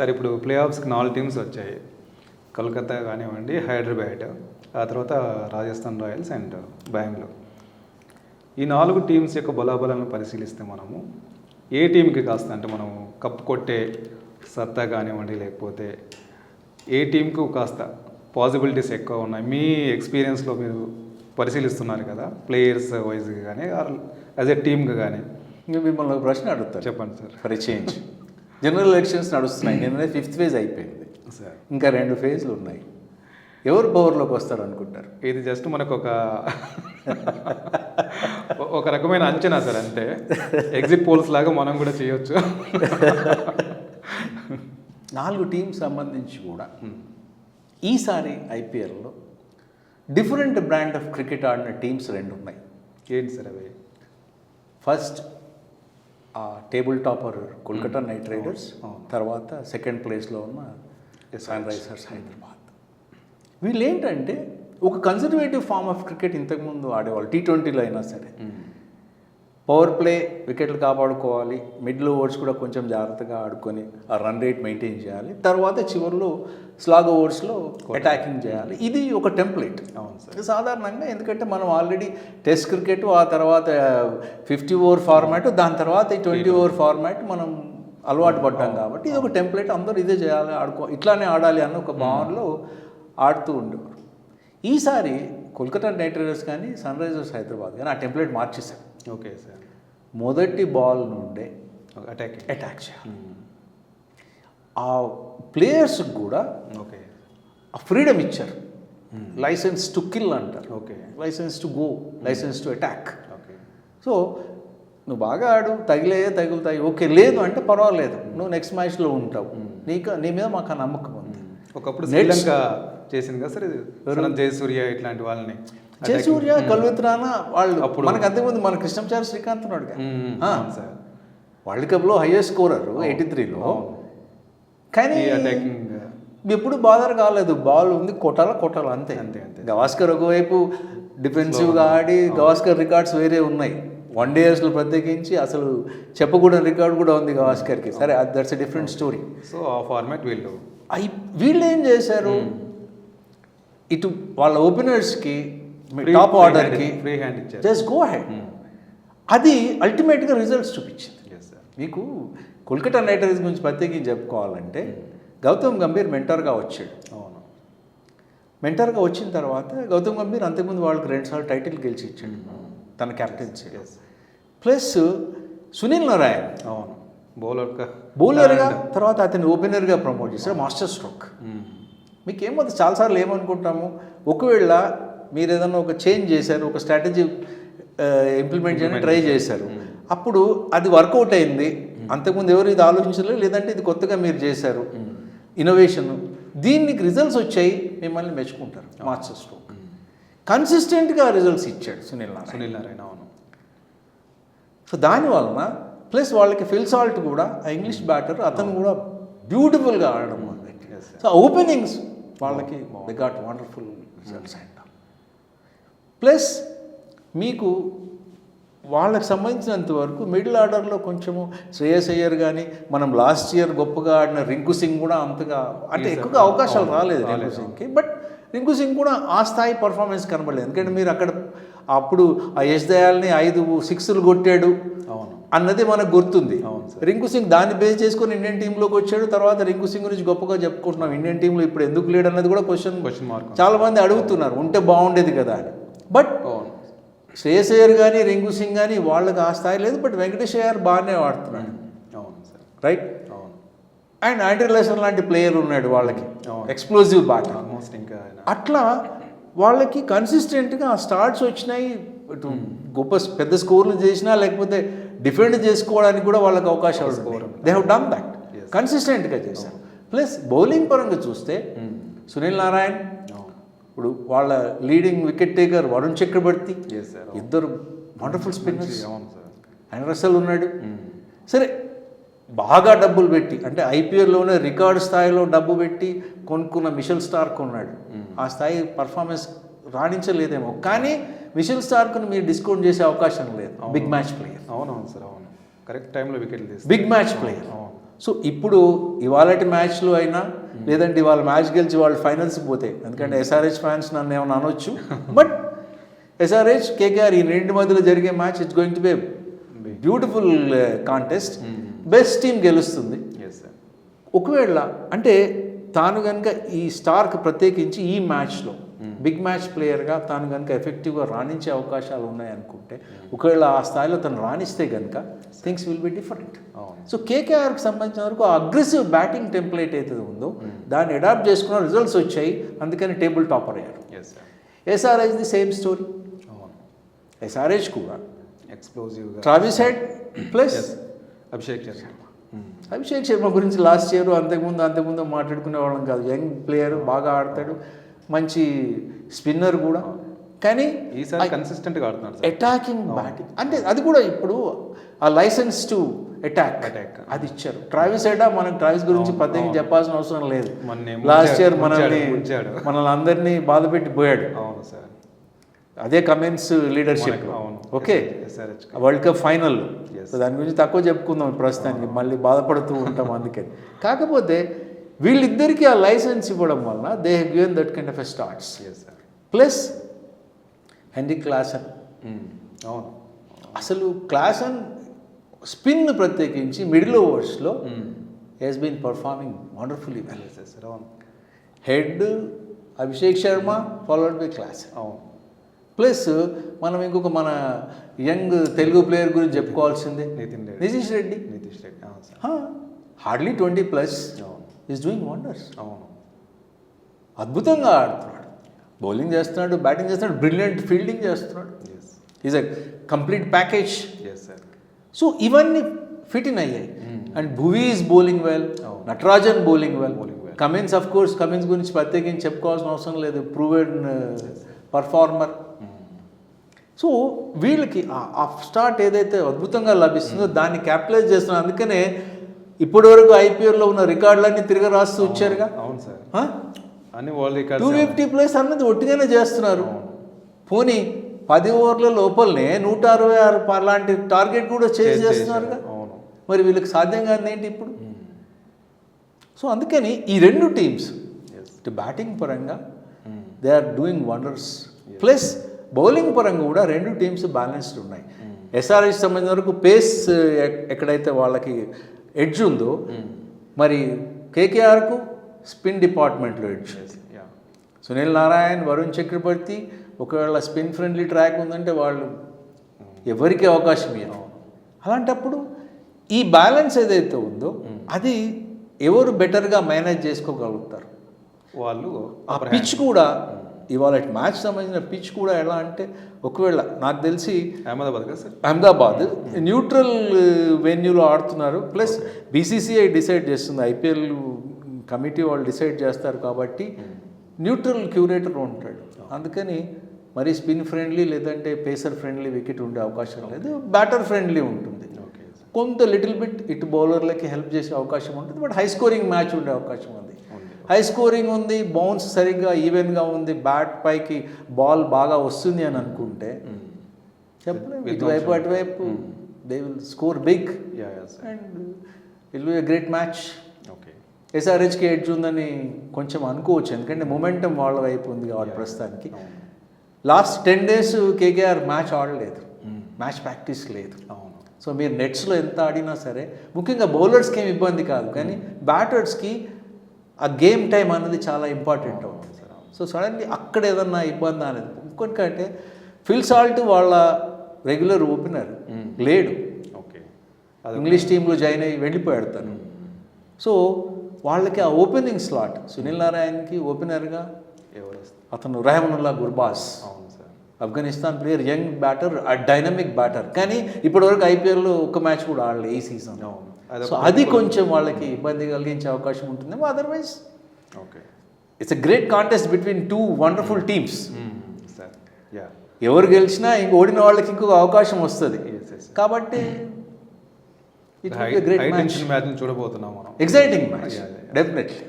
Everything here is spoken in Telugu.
సార్ ఇప్పుడు ప్లే ఆఫ్స్కి నాలుగు టీమ్స్ వచ్చాయి. కోల్కతా కానివ్వండి హైదరాబాద్ ఆ తర్వాత రాజస్థాన్ రాయల్స్ అండ్ బెంగళూరు. ఈ నాలుగు టీమ్స్ యొక్క బలాబలాలను పరిశీలిస్తే మనము ఏ టీంకి కాస్త అంటే మనం కప్పు కొట్టే సత్తా కానివ్వండి లేకపోతే ఏ టీంకు కాస్త పాసిబిలిటీస్ ఎక్కువ ఉన్నాయి మీ ఎక్స్పీరియన్స్లో మీరు పరిశీలిస్తున్నారు కదా ప్లేయర్స్ వైజ్గా కానీ ఆర్ యాజ్ ఎ టీమ్గా కానీ. మిమ్మల్ని ప్రశ్న అడుగుతాను. చెప్పండి sir. For change general elections నడుస్తున్నాయి. నిన్ననే ఫిఫ్త్ ఫేజ్ అయిపోయింది. సార్. ఇంకా రెండు ఫేజ్లు ఉన్నాయి. ఎవరు పవర్లోకి వస్తారు అనుకుంటారు? ఇది జస్ట్ మనకు ఒక ఒక రకమైన అంచనా సార్ అంతే. ఎగ్జిట్ పోల్స్ లాగా మనం కూడా చేయొచ్చు. నాలుగు టీమ్స్ సంబంధించి కూడా ఈసారి ఐపీఎల్లో డిఫరెంట్ బ్రాండ్ ఆఫ్ క్రికెట్ ఆడిన టీమ్స్ రెండు ఉన్నాయి. ఏంటి సార్ అవి? First table topper Kolkata knight riders తర్వాత సెకండ్ ప్లేస్లో ఉన్న సన్ రైజర్స్ హైదరాబాద్. వీళ్ళు ఏంటంటే ఒక కన్సర్వేటివ్ ఫార్మ్ ఆఫ్ క్రికెట్ ఇంతకుముందు ఆడేవాళ్ళు టీ ట్వంటీలో అయినా సరే. పవర్ ప్లే వికెట్లు కాపాడుకోవాలి. మిడిల్ ఓవర్స్ కూడా కొంచెం జాగ్రత్తగా ఆడుకొని ఆ రన్ రేట్ మెయింటైన్ చేయాలి. తర్వాత చివరిలో స్లాగ్ ఓవర్స్లో అటాకింగ్ చేయాలి. ఇది ఒక టెంప్లెట్. అవును సార్. సాధారణంగా ఎందుకంటే మనం ఆల్రెడీ టెస్ట్ క్రికెట్ ఆ తర్వాత ఫిఫ్టీ ఓవర్ ఫార్మాట్ దాని తర్వాత ఈ ట్వంటీ ఓవర్ ఫార్మాట్ మనం అలవాటు పడ్డాం కాబట్టి ఇది ఒక టెంప్లెట్. అందరూ ఇదే చేయాలి ఆడుకో ఇట్లానే ఆడాలి అన్న ఒక భావనలో ఆడుతూ ఉండేవారు. ఈసారి కోల్కతా నైట్ రైడర్స్ కానీ సన్ రైజర్స్ హైదరాబాద్ కానీ ఆ టెంప్లెట్ మార్చేశారు. ఓకే సార్ మొదటి బాల్ నుండే అటాకింగ్ అటాక్ చేయాలి. ఆ ప్లేయర్స్కి కూడా ఓకే ఆ ఫ్రీడమ్ ఇచ్చారు. లైసెన్స్ టు కిల్ అంటారు. Okay licence to go licence to attack okay so నువ్వు బాగా ఆడు తగిలే తగులుతాయి. ఓకే లేదు అంటే పర్వాలేదు. నువ్వు నెక్స్ట్ మ్యాచ్లో ఉంటావు. నీకు నీ మీద మాకు ఆ నమ్మకం ఉంది. ఒకప్పుడు శ్రీలంక చేసింది కదా సార్ ఇది? జయసూర్య ఇట్లాంటి వాళ్ళని. జయసూర్య కల్విత్రాన వాళ్ళు అప్పుడు- మనకు అంతకుముందు మన కృష్ణచారి శ్రీకాంత్ ఉన్నాడు సార్. వరల్డ్ కప్లో హైయెస్ట్ స్కోరర్ ఎయిటీ త్రీలో. కానీ ఎప్పుడు బాధర్ కాలేదు. బాల్ ఉంది కొట్టాల కొట్టాల అంతే. అంతే, అంతే. గవాస్కర్ ఒకవైపు డిఫెన్సివ్గా ఆడి గవాస్కర్ రికార్డ్స్ వేరే ఉన్నాయి. వన్ డేస్లో ప్రత్యేకించి అసలు చెప్పకూడని రికార్డ్ కూడా ఉంది గవాస్కర్కి. సరే దట్స్ డిఫరెంట్ స్టోరీ సో ఆ ఫార్మాట్ వీళ్ళు. అయి వీళ్ళు ఏం చేశారు? ఇటు వాళ్ళ ఓపెనర్స్కి టాప్ ఆర్డర్కి free hand ఇచ్చారు. జస్ట్ గో హెడ్ అది అల్టిమేట్గా రిజల్ట్స్ చూపించింది. మీకు కోల్కతా నైట్ రైడర్స్ గురించి ప్రత్యేకించి చెప్పుకోవాలంటే గౌతమ్ గంభీర్ మెంటర్గా వచ్చాడు. అవును. మెంటర్గా వచ్చిన తర్వాత గౌతమ్ గంభీర్ అంతకుముందు వాళ్ళకి రెండుసార్లు టైటిల్ గెలిచి ఇచ్చాడు. తన captaincy yes plus Sunil Narayan. అవును. బౌలర్ బౌలర్గా తర్వాత అతన్ని ఓపెనర్గా ప్రమోట్ చేశారు మాస్టర్ స్ట్రోక్ మీకు ఏమవుతుంది చాలాసార్లు ఏమనుకుంటాము? ఒకవేళ మీరు ఏదన్నా ఒక చేంజ్ చేశారు ఒక స్ట్రాటజీ ఇంప్లిమెంట్ చేయడానికి ట్రై చేశారు. అప్పుడు అది వర్కౌట్ అయింది. అంతకుముందు ఎవరు ఇది ఆలోచించలేదు లేదంటే ఇది కొత్తగా మీరు చేశారు. ఇన్నోవేషన్ దీనికి రిజల్ట్స్ వచ్చాయి మిమ్మల్ని మెచ్చుకుంటారు. మాస్టర్ స్ట్రోక్ కన్సిస్టెంట్గా రిజల్ట్స్ ఇచ్చాడు సునీల్ నారాయణ. సునీల్ నారాయణ అవును. సో దాని వలన ప్లస్ వాళ్ళకి ఫిల్సాల్ట్ కూడా ఆ ఇంగ్లీష్ బ్యాటర్ అతను కూడా బ్యూటిఫుల్గా ఆడడం. సో ఓపెనింగ్స్ వాళ్ళకి they got wonderful results and plus మీకు వాళ్ళకి సంబంధించినంత వరకు మిడిల్ ఆర్డర్లో కొంచెము శ్రేయస్ అయ్యర్ కానీ మనం లాస్ట్ ఇయర్ గొప్పగా ఆడిన రింకు సింగ్ కూడా అంతగా అంటే ఎక్కువగా అవకాశాలు రాలేదు రింకు సింగ్కి. బట్ రింకు సింగ్ కూడా ఆ స్థాయి పర్ఫార్మెన్స్ కనబడలేదు. ఎందుకంటే మీరు అక్కడ అప్పుడు ఆ యశ్ దయాల్ని ఐదు సిక్స్లు కొట్టాడు అవును. అన్నది మనకు గుర్తుంది. అవును సార్. రింకు సింగ్ దాన్ని బేస్ చేసుకొని ఇండియన్ టీంలోకి వచ్చాడు. తర్వాత రింకు సింగ్ గురించి గొప్పగా చెప్పుకుంటున్నాం. ఇండియన్ టీంలో ఇప్పుడు ఎందుకు లేడు అన్నది కూడా క్వశ్చన్ క్వశ్చన్ మార్క్ చాలా మంది అడుగుతున్నారు. ఉంటే బాగుండేది కదా అని. బట్ అవును. శ్రేయస్ అయ్యర్ కానీ రింకు సింగ్ కానీ వాళ్ళకి ఆ స్థాయి లేదు బట్ వెంకటేష్ అయ్యర్ బాగానే ఆడుతున్నాడు అవును సార్. రైట్ అవును. అండ్ ఆండ్రీ లెసన్ లాంటి ప్లేయర్ ఉన్నాడు వాళ్ళకి. ఎక్స్ప్లోజివ్ బ్యాటర్ ఆల్మోస్ట్ ఇంకా అట్లా వాళ్ళకి కన్సిస్టెంట్గా స్టార్ట్స్ వచ్చినాయి. ఇటు గొప్ప పెద్ద స్కోర్లు చేసినా లేకపోతే డిఫెండ్ చేసుకోవడానికి కూడా వాళ్ళకి అవకాశాలు దే హ్యావ్ డన్ దట్. కన్సిస్టెంట్గా చేశారు. ప్లస్ బౌలింగ్ పరంగా చూస్తే సునీల్ నారాయణ్ ఇప్పుడు వాళ్ళ leading wicket taker Varun Chakravarthy ఇద్దరు వండర్ఫుల్ స్పిన్నర్స్ ఆయన రసల్ ఉన్నాడు. సరే బాగా డబ్బులు పెట్టి అంటే ఐపీఎల్లోనే రికార్డ్ స్థాయిలో డబ్బు పెట్టి కొనుక్కున్న మిషల్ స్టార్క్ ఉన్నాడు. ఆ స్థాయి పర్ఫార్మెన్స్ రాణించలేదేమో. కానీ మిషల్ స్టార్క్ని మీరు డిస్కౌంట్ చేసే అవకాశం లేదు. బిగ్ మ్యాచ్ ప్లేయర్ అవును అవును. సార్ అవును కరెక్ట్ టైంలో తీస్తారు. బిగ్ మ్యాచ్ ప్లేయర్ అవును. సో ఇప్పుడు ఇవాళటి మ్యాచ్లో అయినా లేదంటే ఇవాళ మ్యాచ్ గెలిచి వాళ్ళు ఫైనల్స్ పోతే ఎందుకంటే ఎస్ఆర్హెచ్ ఫ్యాన్స్ నన్ను ఏమైనా అనొచ్చు. బట్ ఎస్ఆర్హెచ్ కేకేఆర్ ఈ రెండు మధ్యలో జరిగే match it's going to be beautiful contest best team గెలుస్తుంది. ఒకవేళ అంటే తాను కనుక ఈ స్టార్కి ప్రత్యేకించి ఈ మ్యాచ్లో బిగ్ మ్యాచ్ ప్లేయర్గా తాను కనుక ఎఫెక్టివ్గా రాణించే అవకాశాలు ఉన్నాయనుకుంటే ఒకవేళ ఆ స్థాయిలో తను రాణిస్తే కనుక things will be different. So కేకేఆర్కి సంబంధించిన వరకు అగ్రెసివ్ బ్యాటింగ్ టెంప్లెట్ ఏదైతే ఉందో దాన్ని అడాప్ట్ చేసుకున్న రిజల్ట్స్ వచ్చాయి. అందుకని టేబుల్ టాపర్ అయ్యారు. SRH the same story. SRH కూడా. ఎక్స్ప్లోజివ్గా Travis head plus Abhishek Sharma Abhishek Sharma గురించి లాస్ట్ ఇయర్ అంతకుముందు అంతకుముందు మాట్లాడుకునే వాళ్ళం కాదు. యంగ్ ప్లేయర్ బాగా ఆడతాడు. మంచి స్పిన్నర్ కూడా. కానీ ఈసారి కన్సిస్టెంట్గా ఆడుతున్నాడు సార్. Attacking batting. అంటే అది కూడా ఇప్పుడు ఆ లైసెన్స్ టు అటాక్. Attack. అది ఇచ్చారు. ట్రావిస్ హెడ్ మనకు ట్రావిస్ గురించి ప్రత్యేకంగా చెప్పాల్సిన అవసరం లేదు. లాస్ట్ ఇయర్ మనల్ని. మనల్ని అందరినీ బాధ పెట్టి పోయాడు. అవును సార్. అదే Cummins leadership. Okay. World cup final. దాని గురించి తక్కువ చెప్పుకుందాం ప్రస్తుతానికి. మళ్ళీ బాధపడుతూ ఉంటాం అందుకని. కాకపోతే వీళ్ళిద్దరికీ ఆ లైసెన్స్ ఇవ్వడం వలన they have given that kind of a starts plus Henry Klaasen అవును. అసలు క్లాసన్ స్పిన్ ప్రత్యేకించి middle ఓవర్స్లో he's been performing wonderfully well sir అవును. Head Abhishek Sharma followed by Klaasen అవును. ప్లస్ మనం ఇంకొక మన యంగ్ తెలుగు ప్లేయర్ గురించి చెప్పుకోవాల్సిందే. నితిన్ రెడ్డి. నితీష్ రెడ్డి. నితీష్ రెడ్డి అవును sir hardly twenty plus is doing wonders అవును. అద్భుతంగా ఆడుతున్నాడు. బౌలింగ్ చేస్తున్నాడు బ్యాటింగ్ చేస్తున్నాడు బ్రిలియంట్ ఫీల్డింగ్ చేస్తున్నాడు. Is a complete package sir so ఇవన్నీ ఫిట్ ఇన్ అయ్యాయి. And Bhuvi is bowling well. Natarajan bowling well Bowling well. Cummins of course Cummins గురించి ప్రత్యేకించి చెప్పుకోవాల్సిన అవసరం లేదు. ప్రూవెన్ పర్ఫార్మర్ సో వీళ్ళకి ఆ స్టార్ట్ ఏదైతే అద్భుతంగా లభిస్తుందో దాన్ని క్యాపిటలైజ్ చేస్తున్నారు అందుకనే ఇప్పటి వరకు ఐపీఎల్లో ఉన్న రికార్డులన్నీ తిరిగి రాస్తూ వచ్చారుగా? అవును సార్. అన్ని వరల్డ్ టూ ఫిఫ్టీ ప్లస్ అన్నది ఒట్టిగానే చేస్తున్నారు. పోనీ పది ఓవర్ల లోపలనే నూట అరవై ఆరు లాంటి టార్గెట్ కూడా చేసి చేస్తున్నారుగా? అవును. మరి వీళ్ళకి సాధ్యం కాదు ఏంటి ఇప్పుడు సో అందుకని ఈ రెండు టీమ్స్ ఇటు బ్యాటింగ్ పరంగా they are doing wonders. Plus bowling పరంగా కూడా రెండు టీమ్స్ బ్యాలెన్స్డ్ ఉన్నాయి. ఎస్ఆర్హెచ్ సంబంధించిన వరకు పేస్ ఎక్కడైతే వాళ్ళకి ఎడ్జ్ ఉందో మరి కేకేఆర్కు స్పిన్ డిపార్ట్మెంట్లో ఎడ్జ్. సునీల్ నారాయణ్ వరుణ్ చక్రవర్తి ఒకవేళ స్పిన్ ఫ్రెండ్లీ ట్రాక్ ఉందంటే వాళ్ళు ఎవరికి అవకాశం ఇవ్వరు అలాంటప్పుడు ఈ బ్యాలెన్స్ ఏదైతే ఉందో అది ఎవరు బెటర్గా మేనేజ్ చేసుకోగలుగుతారు? వాళ్ళు ఆ పిచ్ కూడా ఇవాళ మ్యాచ్ సంబంధించిన పిచ్ కూడా ఎలా అంటే ఒకవేళ నాకు తెలిసి అహ్మదాబాద్ కదా సార్? అహ్మదాబాద్ న్యూట్రల్ వెన్యూలో ఆడుతున్నారు. ప్లస్ బీసీసీఐ డిసైడ్ చేస్తుంది. ఐపీఎల్ కమిటీ వాళ్ళు డిసైడ్ చేస్తారు కాబట్టి న్యూట్రల్ క్యూరేటర్ ఉంటాడు. అందుకని మరి స్పిన్ ఫ్రెండ్లీ లేదంటే పేసర్ ఫ్రెండ్లీ వికెట్ ఉండే అవకాశం లేదు. బ్యాటర్ ఫ్రెండ్లీ ఉంటుంది. కొంత లిటిల్ బిట్ ఇటు బౌలర్లకి హెల్ప్ చేసే అవకాశం ఉంటుంది. బట్ హై స్కోరింగ్ మ్యాచ్ ఉండే అవకాశం ఉంది. హై స్కోరింగ్ ఉంది బౌన్స్ సరిగ్గా ఈవెన్గా ఉంది బ్యాట్ పైకి బాల్ బాగా వస్తుంది అని అనుకుంటే చెప్పలేము ఇటువైపు అటువైపు they will score big and will be great match okay ఎస్ఆర్హెచ్కి edge ఉందని కొంచెం అనుకోవచ్చు. ఎందుకంటే మొమెంటం వాళ్ళ వైపు ఉంది కాబట్టి ప్రస్తుతానికి. Last ten days KKR match ఆడలేదు. మ్యాచ్ ప్రాక్టీస్ లేదు. సో మీరు నెట్స్లో ఎంత ఆడినా సరే ముఖ్యంగా బౌలర్స్కి ఏం ఇబ్బంది కాదు. కానీ బ్యాటర్స్కి ఆ గేమ్ టైం అనేది చాలా ఇంపార్టెంట్ అవుతుంది సో సడన్లీ అక్కడ ఏదన్నా ఇబ్బంది అనేది ఇంకొకటి ఫిల్ సాల్ట్ వాళ్ళ రెగ్యులర్ ఓపెనర్ లేడు. ఓకే. అది ఇంగ్లీష్ టీంలో జాయిన్ అయ్యి వెళ్ళిపోయాడు తను. సో వాళ్ళకి ఆ ఓపెనింగ్ స్లాట్ సునీల్ నారాయణకి ఓపెనర్గా ఎవరు అతను రెహమానుల్లా గుర్బాస్. అవును sir. Afghanistan player young batter ఆ డైనమిక్ బ్యాటర్. కానీ ఇప్పటివరకు ఐపీఎల్లో ఒక్క మ్యాచ్ కూడా ఆడలేదు ఈ సీజన్ అవును. సో అది కొంచెం వాళ్ళకి ఇబ్బంది కలిగించే అవకాశం ఉంటుందేమో otherwise okay it's a great contest between two wonderful teams sir yeah ఎవరు గెలిచినా ఇంక ఓడిన వాళ్ళకి ఇంకొక అవకాశం వస్తుంది. కాబట్టి గ్రేట్ మ్యాచ్ చూడబోతున్నాం మనం. Exciting match. డెఫినెట్లీ